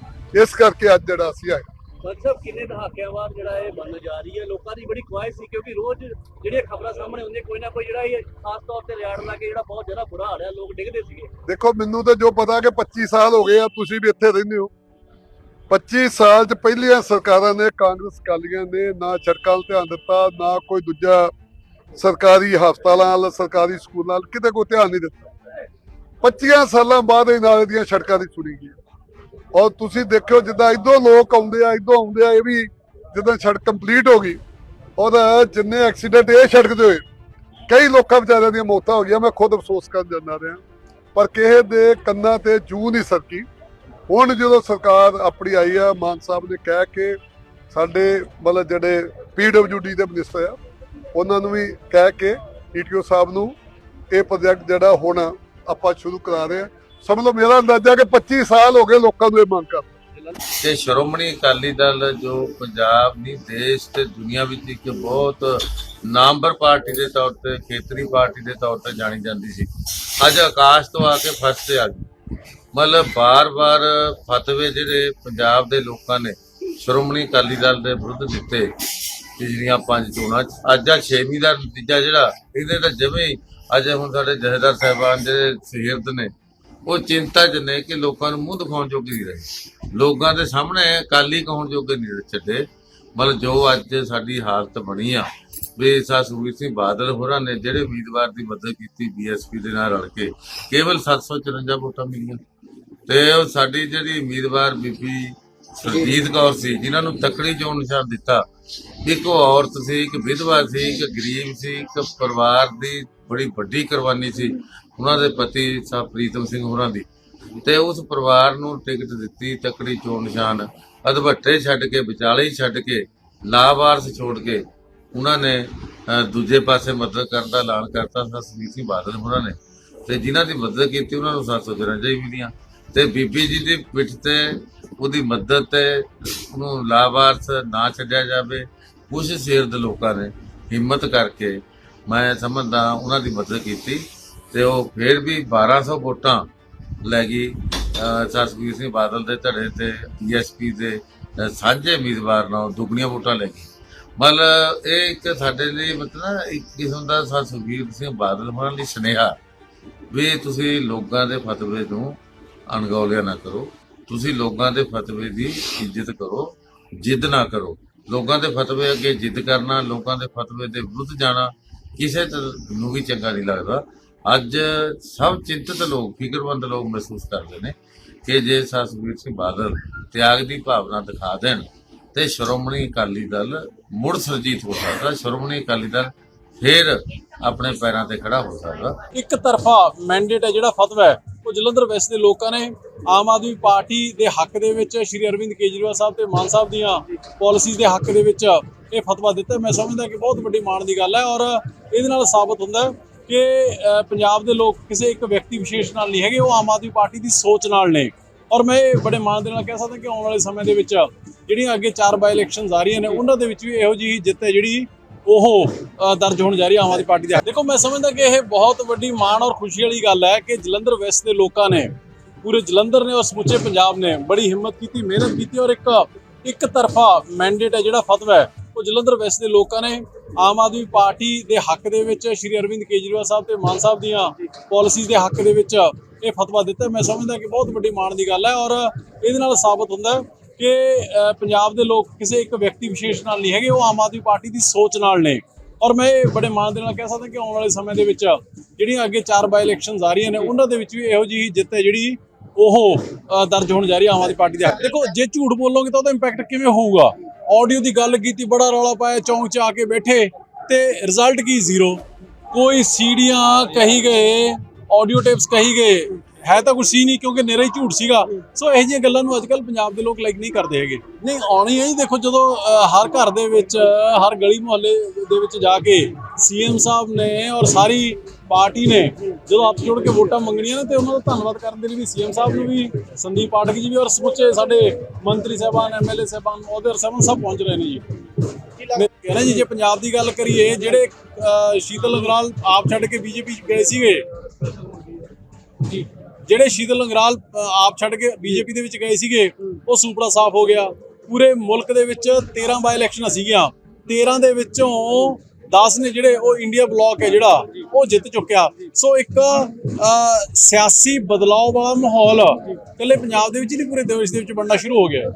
ਇਸ ਕਰਕੇ ਅੱਜ ਜਿਹੜਾ ਅਸੀਂ ਆਏ। ਸਰ ਸਾਹਿਬ ਕਿੰਨੇ ਦਹਾਕਿਆਂ ਬਾਅਦ ਜਿਹੜਾ ਇਹ ਬੰਨ ਜਾ ਰਹੀ ਹੈ? ਲੋਕਾਂ ਦੀ ਬੜੀ ਖੁਆਇਸ਼ ਸੀ ਕਿਉਂਕਿ ਰੋਜ਼ ਜਿਹੜੀਆਂ ਖਬਰਾਂ ਸਾਹਮਣੇ ਹੁੰਦੀਆਂ ਕੋਈ ਨਾ ਕੋਈ ਜਿਹੜਾ ਇਹ ਖਾਸ ਤੌਰ ਤੇ ਰਿਆੜ ਲਾ ਕੇ ਜਿਹੜਾ ਬਹੁਤ ਜ਼ਿਆਦਾ ਬੁਰਾ ਹਾਲ ਹੈ ਲੋਕ ਡਿੱਗਦੇ ਸੀਗੇ। ਦੇਖੋ ਮੈਨੂੰ ਤਾਂ ਜੋ ਪਤਾ ਕਿ 25 ਸਾਲ ਹੋ ਗਏ ਆ ਤੁਸੀਂ ਵੀ ਇੱਥੇ ਰਹਿੰਦੇ ਹੋ। 25 ਸਾਲ ਚ ਪਹਿਲੀਆਂ ਸਰਕਾਰਾਂ ਨੇ ਕਾਂਗਰਸ ਕਾਲੀਆਂ ਨੇ ਨਾ ਸੜਕਾਂ 'ਤੇ ਧਿਆਨ ਦਿੱਤਾ ਨਾ ਕੋਈ ਦੂਜਾ ਸਰਕਾਰੀ ਹਸਪਤਾਲਾਂ ਵੱਲ ਸਰਕਾਰੀ ਸਕੂਲਾਂ ਵੱਲ ਕਿਤੇ ਕੋਈ ਧਿਆਨ ਨਹੀਂ ਦਿੱਤਾ। 25 ਸਾਲਾਂ ਬਾਅਦ ਇਹ ਨਾਲੇ ਦੀਆਂ ਸੜਕਾਂ ਦੀ ਸੁਣੀ ਗਈ। ਔਰ ਤੁਸੀਂ ਦੇਖਿਓ ਜਿੱਦਾਂ ਇਦੋਂ ਲੋਕ ਆਉਂਦੇ ਆ ਇਦੋਂ ਆਉਂਦੇ ਆ, ਇਹ ਵੀ ਜਿੱਦਾਂ ਸੜਕ ਕੰਪਲੀਟ ਹੋ ਗਈ। ਔਰ ਜਿੰਨੇ ਐਕਸੀਡੈਂਟ ਇਹ ਸੜਕ ਦੇ ਹੋਏ, ਕਈ ਲੋਕਾਂ ਵਿਚਾਰਿਆਂ ਦੀਆਂ ਮੌਤਾਂ ਹੋ ਗਈਆਂ। ਮੈਂ ਖੁਦ ਅਫਸੋਸ ਕਰਨ ਜਾਂਦਾ ਰਿਹਾ। ਪਰ ਕਿਸੇ ਦੇ ਕੰਨਾਂ ਤੇ ਜੂ ਨਹੀਂ ਸਰਕੀ। ਹੁਣ ਜਦੋਂ ਸਰਕਾਰ ਆਪਣੀ ਆਈ ਆ, ਮਾਨ ਸਾਹਿਬ ਨੇ ਕਹਿ ਕੇ ਸਾਡੇ ਮਤਲਬ ਜਿਹੜੇ ਪੀਡਬਲਯੂਡੀ ਦੇ ਮਿਨਿਸਟਰ ਆ ਉਹਨਾਂ ਨੂੰ ਵੀ ਕਹਿ ਕੇ ਈਟੀਓ ਸਾਹਿਬ ਨੂੰ ਇਹ ਪ੍ਰੋਜੈਕਟ ਜਿਹੜਾ ਹੁਣ ਆਪਾਂ ਸ਼ੁਰੂ ਕਰਾ ਰਹੇ ਆ ਸਮਝ ਲਓ ਮੇਰਾ ਅੰਦਾਜ਼ਾ ਕਿ 25 ਸਾਲ ਹੋ ਗਏ ਲੋਕਾਂ ਨੂੰ ਇਹ ਮੰਗ ਕਰ ਕਿ ਸ਼੍ਰੋਮਣੀ ਅਕਾਲੀ ਦਲ ਜੋ ਪੰਜਾਬ ਨਹੀਂ, ਦੇਸ਼ ਤੇ ਦੁਨੀਆ ਵਿੱਚ ਇੱਕ ਬਹੁਤ ਨਾਮਵਰ ਪਾਰਟੀ ਦੇ ਤੌਰ ਤੇ, ਖੇਤਰੀ ਪਾਰਟੀ ਦੇ ਤੌਰ ਤੇ ਜਾਣੀ ਜਾਂਦੀ ਸੀ। ਅੱਜ ਆਕਾਸ਼ ਤੋਂ ਆ ਕੇ ਫਸ ਤੇ ਆ ਗਈ। ਮਤਲਬ ਬਾਰ-ਬਾਰ ਫਤਵੇ ਜਿਹੜੇ ਪੰਜਾਬ ਦੇ ਲੋਕਾਂ ਨੇ ਸ਼੍ਰੋਮਣੀ ਅਕਾਲੀ ਦਲ ਦੇ ਵਿਰੁੱਧ ਦਿੱਤੇ। ਪਿਛਲੀਆਂ ਪੰਜ ਚੋਣਾਂ 'ਚ। ਅੱਜ ਆ ਛੇਵੀਂ ਦਾ ਨਤੀਜਾ ਜਿਹੜਾ, ਇਹਦੇ ਤਾਂ ਜਿਵੇਂ ਹੀ ਅੱਜ ਹੁਣ ਸਾਡੇ ਜਥੇਦਾਰ ਸਾਹਿਬਾਨ ਜਿਹੜੇ ਸਿਰਦ ਨੇ, ਉਹ ਚਿੰਤਾ 'ਚ ਨੇ ਕਿ ਲੋਕਾਂ ਨੂੰ ਮੂੰਹ ਦਿਖਾਉਣ ਜੋਗੇ ਨਹੀਂ ਰਹੇ। ਲੋਕਾਂ ਦੇ ਸਾਹਮਣੇ ਅਕਾਲੀ ਕਹਾਉਣ ਜੋਗੇ ਨਹੀਂ ਛੱਡੇ। ਮਤਲਬ ਜੋ ਅੱਜ ਸਾਡੀ ਹਾਲਤ ਬਣੀ ਆ, ਵੀ ਸਾ ਸੁਖਬੀਰ ਸਿੰਘ ਬਾਦਲ ਹੋਰਾਂ ਨੇ ਜਿਹੜੇ ਉਮੀਦਵਾਰ ਦੀ ਮਦਦ ਕੀਤੀ ਬੀਐਸਪੀ ਦੇ ਨਾਲ ਰਲ ਕੇ, ਕੇਵਲ 754 ਵੋਟਾਂ ਮਿਲੀਆਂ। ਤੇ ਉਹ ਸਾਡੀ ਜਿਹੜੀ ਉਮੀਦਵਾਰ ਬੀਬੀ ਸੁਰਜੀਤ ਕੌਰ ਸੀ, ਜਿਨ੍ਹਾਂ ਨੂੰ ਤਕੜੀ ਚੋਣ ਨਿਸ਼ਾਨ ਦਿੱਤਾ। ਇੱਕ ਔਰਤ ਸੀ, ਇੱਕ ਵਿਧਵਾ ਸੀ, ਇੱਕ ਗਰੀਬ ਸੀ, ਇੱਕ ਪਰਿਵਾਰ ਦੀ ਬੜੀ ਵੱਡੀ ਕੁਰਬਾਨੀ ਸੀ। ਉਹਨਾਂ ਦੇ ਪਤੀ ਸਾਹਿਬ ਪ੍ਰੀਤਮ ਸਿੰਘ ਹੋਰਾਂ ਦੀ। ਤੇ ਉਸ ਪਰਿਵਾਰ ਨੂੰ ਟਿਕਟ ਦਿੱਤੀ ਤਕੜੀ ਚੋਣ ਨਿਸ਼ਾਨ। ਅਧਵੱਟੇ ਛੱਡ ਕੇ, ਵਿਚਾਲੇ ਹੀ ਛੱਡ ਕੇ, ਲਾਵਾਰਸ ਛੋੜ ਕੇ ਉਹਨਾਂ ਨੇ ਦੂਜੇ ਪਾਸੇ ਮਦਦ ਕਰਨ ਦਾ ਐਲਾਨ ਕਰਤਾ। ਸਤਿ ਸਿੰਘ ਬਾਦਲ ਹੋਰਾਂ ਨੇ। ਤੇ ਜਿਨ੍ਹਾਂ ਦੀ ਮਦਦ ਕੀਤੀ, ਉਹਨਾਂ ਨੂੰ 754 ਹੀ ਮਿਲੀਆਂ। ਤੇ ਬੀਬੀ ਜੀ ਦੀ ਪਿੱਠ ਤੇ ਉਹਦੀ ਮਦਦ ਤੇ ਉਹਨੂੰ ਲਾਵਾਰਸ ਨਾ ਛੱਡਿਆ ਜਾਵੇ। ਕੁਝ ਸਿਰ ਦੇ ਲੋਕਾਂ ਨੇ ਹਿੰਮਤ ਕਰਕੇ ਮੈਂ ਸਮਝਦਾ ਉਹਨਾਂ ਦੀ ਮਦਦ ਕੀਤੀ ਤੇ ਉਹ ਫਿਰ ਵੀ 1200 ਵੋਟਾਂ ਲੈ ਗਈ। ਅਹ ਸਰਬਜੀਤ ਸਿੰਘ ਬਾਦਲ ਦੇ ਧੜੇ ਤੇ ਡੀਐਸਪੀ ਦੇ ਸਾਂਝੇ ਉਮੀਦਵਾਰ ਨਾਲ ਦੁੱਗਣੀਆਂ ਵੋਟਾਂ ਲੈ ਗਈ। ਮਤਲਬ ਇਹ ਇੱਕ ਸਾਡੇ ਲਈ ਮਤਲਬ ਨਾ ਇੱਕ ਕਿਸਮ ਦਾ ਸਰ ਸੁਖਬੀਰ ਸਿੰਘ ਬਾਦਲ ਹੋਰਾਂ ਲਈ ਸੁਨੇਹਾ ਵੀ ਤੁਸੀਂ ਲੋਕਾਂ ਦੇ ਫਤਵੇ ਨੂੰ ਅਣਗੌਲਿਆ ਨਾ ਕਰੋ। ਤੁਸੀਂ ਲੋਕਾਂ ਦੇ ਫਤਵੇ ਦੀ ਇੱਜ਼ਤ ਕਰੋ, ਜਿੱਦ ਨਾ ਕਰੋ। ਲੋਕਾਂ ਦੇ ਫਤਵੇ ਅੱਗੇ ਜਿੱਦ ਕਰਨਾ, ਲੋਕਾਂ ਦੇ ਫਤਵੇ ਦੇ ਵਿਰੁੱਧ ਜਾਣਾ, ਕਿਸੇ ਨੂੰ ਵੀ ਚੰਗਾ ਨਹੀਂ ਲੱਗਦਾ। ਅੱਜ ਸਭ ਚਿੰਤਤ ਲੋਕ, ਫਿਕਰਮੰਦ ਲੋਕ ਮਹਿਸੂਸ ਕਰਦੇ ਨੇ ਕਿ ਜੇ ਸਤਿਗੁਰੂ ਸਿੰਘ ਬਾਦਲ ਤਿਆਗ ਦੀ ਭਾਵਨਾ ਦਿਖਾ ਦੇਣ ਤੇ ਸ਼੍ਰੋਮਣੀ ਅਕਾਲੀ ਦਲ ਮੁੜ ਸਰਜੀਤ ਹੋ ਸਕਦਾ। ਸ਼੍ਰੋਮਣੀ ਅਕਾਲੀ ਦਲ ਫੇਰ ਆਪਣੇ ਪੈਰਾਂ ਤੇ ਖੜਾ ਹੋ ਸਕਦਾ। ਇੱਕ ਤਰਫਾ ਮੈਂਡੇਟ ਹੈ ਜਿਹੜਾ ਫਤਵਾ ਹੈ ਉਹ ਜਲੰਧਰ ਵੈਸਟ ਦੇ ਲੋਕਾਂ ਨੇ ਆਮ ਆਦਮੀ ਪਾਰਟੀ ਦੇ ਹੱਕ ਦੇ ਵਿੱਚ ਸ਼੍ਰੀ ਅਰਵਿੰਦ ਕੇਜਰੀਵਾਲ ਸਾਹਿਬ ਤੇ ਮਾਨ ਸਾਹਿਬ ਦੀਆਂ ਪਾਲਿਸੀਜ਼ ਦੇ ਹੱਕ ਦੇ ਵਿੱਚ ਇਹ ਫਤਵਾ ਦਿੱਤਾ। ਮੈਂ ਸਮਝਦਾ ਕਿ ਬਹੁਤ ਵੱਡੀ ਮਾਣ ਦੀ ਗੱਲ ਹੈ ਔਰ ਇਹਦੇ ਨਾਲ ਸਾਬਤ ਹੁੰਦਾ ਕਿ ਪੰਜਾਬ ਦੇ ਲੋਕ ਕਿਸੇ ਇੱਕ ਵਿਅਕਤੀ ਵਿਸ਼ੇਸ਼ ਨਾਲ ਨਹੀਂ ਹੈਗੇ, ਉਹ ਆਮ ਆਦਮੀ ਪਾਰਟੀ ਦੀ ਸੋਚ ਨਾਲ ਨੇ। ਔਰ ਮੈਂ ਇਹ ਬੜੇ ਮਾਣ ਦੇ ਨਾਲ ਕਹਿ ਸਕਦਾ ਕਿ ਆਉਣ ਵਾਲੇ ਸਮੇਂ ਦੇ ਵਿੱਚ ਜਿਹੜੀਆਂ ਅੱਗੇ ਚਾਰ ਬਾਈ ਇਲੈਕਸ਼ਨਸ ਆ ਰਹੀਆਂ ਨੇ, ਉਹਨਾਂ ਦੇ ਵਿੱਚ ਵੀ ਇਹੋ ਜਿਹੀ ਜਿੱਤ ਹੈ ਜਿਹੜੀ ਉਹ ਦਰਜ ਹੋਣ ਜਾ ਰਹੀ ਹੈ ਆਮ ਆਦਮੀ ਪਾਰਟੀ ਦੇ ਦੇਖੋ, ਮੈਂ ਸਮਝਦਾ ਕਿ ਇਹ ਬਹੁਤ ਵੱਡੀ ਮਾਣ ਔਰ ਖੁਸ਼ੀ ਵਾਲੀ ਗੱਲ ਹੈ ਕਿ ਜਲੰਧਰ ਵੈਸਟ ਦੇ ਲੋਕਾਂ ਨੇ, ਪੂਰੇ ਜਲੰਧਰ ਨੇ ਔਰ ਸਮੁੱਚੇ ਪੰਜਾਬ ਨੇ ਬੜੀ ਹਿੰਮਤ ਕੀਤੀ, ਮਿਹਨਤ ਕੀਤੀ ਔਰ ਇੱਕ ਇੱਕ ਤਰਫਾ ਮੈਂਡੇਟ ਹੈ ਜਿਹੜਾ ਫਤਵਾ ਹੈ, ਉਹ ਜਲੰਧਰ ਵੈਸਟ ਦੇ ਲੋਕਾਂ ਨੇ ਆਮ ਆਦਮੀ ਪਾਰਟੀ ਦੇ ਹੱਕ ਦੇ ਵਿੱਚ, ਸ਼੍ਰੀ ਅਰਵਿੰਦ ਕੇਜਰੀਵਾਲ ਸਾਹਿਬ ਤੇ ਮਾਨ ਸਾਹਿਬ ਦੀਆਂ ਪਾਲਿਸੀਜ਼ ਦੇ ਹੱਕ ਦੇ ਵਿੱਚ ਇਹ ਫਤਵਾ ਦਿੱਤਾ। ਮੈਂ ਸਮਝਦਾ ਕਿ ਬਹੁਤ ਵੱਡੀ ਮਾਣ ਦੀ ਗੱਲ ਹੈ ਔਰ ਇਹਦੇ ਨਾਲ ਸਾਬਤ ਹੁੰਦਾ ਕਿ ਪੰਜਾਬ ਦੇ ਲੋਕ ਕਿਸੇ ਇੱਕ ਵਿਅਕਤੀ ਵਿਸ਼ੇਸ਼ ਨਾਲ ਨਹੀਂ ਹੈਗੇ, ਉਹ ਆਮ ਆਦਮੀ ਪਾਰਟੀ ਦੀ ਸੋਚ ਨਾਲ ਨੇ। ਔਰ ਮੈਂ ਇਹ ਬੜੇ ਮਾਣ ਦੇ ਨਾਲ ਕਹਿ ਸਕਦਾ ਕਿ ਆਉਣ ਵਾਲੇ ਸਮੇਂ ਦੇ ਵਿੱਚ ਜਿਹੜੀਆਂ ਅੱਗੇ ਚਾਰ ਬਾਈ ਇਲੈਕਸ਼ਨਸ ਆ ਰਹੀਆਂ ਨੇ, ਉਹਨਾਂ ਦੇ ਵਿੱਚ ਵੀ ਇਹੋ ਜਿਹੀ ਜਿੱਤ ਹੈ ਜਿਹੜੀ ਉਹ ਦਰਜ ਹੋਣ ਜਾ ਰਹੀ ਹੈ ਆਮ ਆਦਮੀ ਪਾਰਟੀ ਦੇ ਹੱਕ। ਦੇਖੋ, ਜੇ ਝੂਠ ਬੋਲੋਗੇ ਤਾਂ ਉਹਦਾ ਇੰਪੈਕਟ ਕਿਵੇਂ ਹੋਊਗਾ? ਆਡੀਓ ਦੀ ਗੱਲ ਕੀਤੀ, ਬੜਾ ਰੌਲਾ ਪਾਇਆ, ਚੌਂਕ 'ਚ ਆ ਕੇ ਬੈਠੇ ਤੇ ਰਿਜ਼ਲਟ ਕੀ? ਜ਼ੀਰੋ ਕੋਈ ਸੀੜੀਆਂ ਕਹੀ ਗਏ ਆਡੀਓ ਟੇਪਸ ਕਹੀ ਗਏ ਹੈ ਤਾਂ ਕੁਛ ਸੀ ਨਹੀਂ ਕਿਉਂਕਿ ਨੇਰਾ ਹੀ ਝੂਠ ਸੀਗਾ। ਸੋ ਇਹੋ ਜਿਹੀਆਂ ਗੱਲਾਂ ਨੂੰ ਅੱਜਕੱਲ ਪੰਜਾਬ ਦੇ ਲੋਕ ਲਾਈਕ ਨਹੀਂ ਕਰਦੇ ਹੈਗੇ। ਨਹੀਂ, ਆਉਣੀ ਹੈ ਜੀ। ਦੇਖੋ ਜਦੋਂ ਹਰ ਘਰ ਦੇ ਵਿੱਚ, ਹਰ ਗਲੀ ਮੁਹੱਲੇ ਦੇ ਵਿੱਚ ਜਾ ਕੇ ਸੀਐਮ ਸਾਹਿਬ ਨੇ ਔਰ ਸਾਰੀ ਪਾਰਟੀ ਨੇ ਜਦੋਂ ਹੱਥ ਜੋੜ ਕੇ ਵੋਟਾਂ ਮੰਗਣੀਆਂ ਨੇ ਤੇ ਉਹਨਾਂ ਦਾ ਧੰਨਵਾਦ ਕਰਨ ਦੇ ਲਈ ਵੀ ਸੀਐਮ ਸਾਹਿਬ ਨੂੰ ਵੀ, ਸੰਦੀਪ ਪਾਠਕ ਜੀ ਵੀ ਔਰ ਸਮੁੱਚੇ ਸਾਡੇ ਮੰਤਰੀ ਸਾਹਿਬਾਨ ਐਮਐਲਏ ਸਾਹਿਬਾਨ, ਅਹੁਦੇਦਾਰ ਸਾਹਿਬਾਨ ਸਭ ਪਹੁੰਚ ਰਹੇ ਨੇ ਜੀ। ਮੈਂ ਕਹਿਣਾ ਜੀ, ਜੇ ਪੰਜਾਬ ਦੀ ਗੱਲ ਕਰੀਏ, ਜਿਹੜੇ ਸ਼ੀਤਲ ਅੰਗਰਾਲ ਆਪ ਛੱਡ ਕੇ ਬੀਜੇਪੀ ਗਏ ਸੀਗੇ ਜੀ ਜਿਹੜੇ ਸ਼ੀਤਲ ਅੰਗਰਾਲ ਆਪ ਛੱਡ ਕੇ ਬੀਜੇਪੀ ਦੇ ਵਿੱਚ ਗਏ ਸੀਗੇ, ਉਹ ਸੂਪੜਾ ਸਾਫ਼ ਹੋ ਗਿਆ। ਪੂਰੇ ਮੁਲਕ ਦੇ ਵਿੱਚ 13 ਬਾਈ ਇਲੈਕਸ਼ਨਾਂ ਸੀਗੀਆਂ। 13 ਦੇ ਵਿੱਚੋਂ 10 ਨੇ ਜਿਹੜੇ ਉਹ ਇੰਡੀਆ ਬਲਾਕ ਹੈ ਜਿਹੜਾ, ਉਹ ਜਿੱਤ ਚੁੱਕਿਆ। ਸੋ ਇੱਕ ਸਿਆਸੀ ਬਦਲਾਅ ਵਾਲਾ ਮਾਹੌਲ ਇਕੱਲੇ ਪੰਜਾਬ ਦੇ ਵਿੱਚ ਨਹੀਂ, ਪੂਰੇ ਦੇਸ਼ ਦੇ ਵਿੱਚ ਬਣਨਾ ਸ਼ੁਰੂ ਹੋ ਗਿਆ।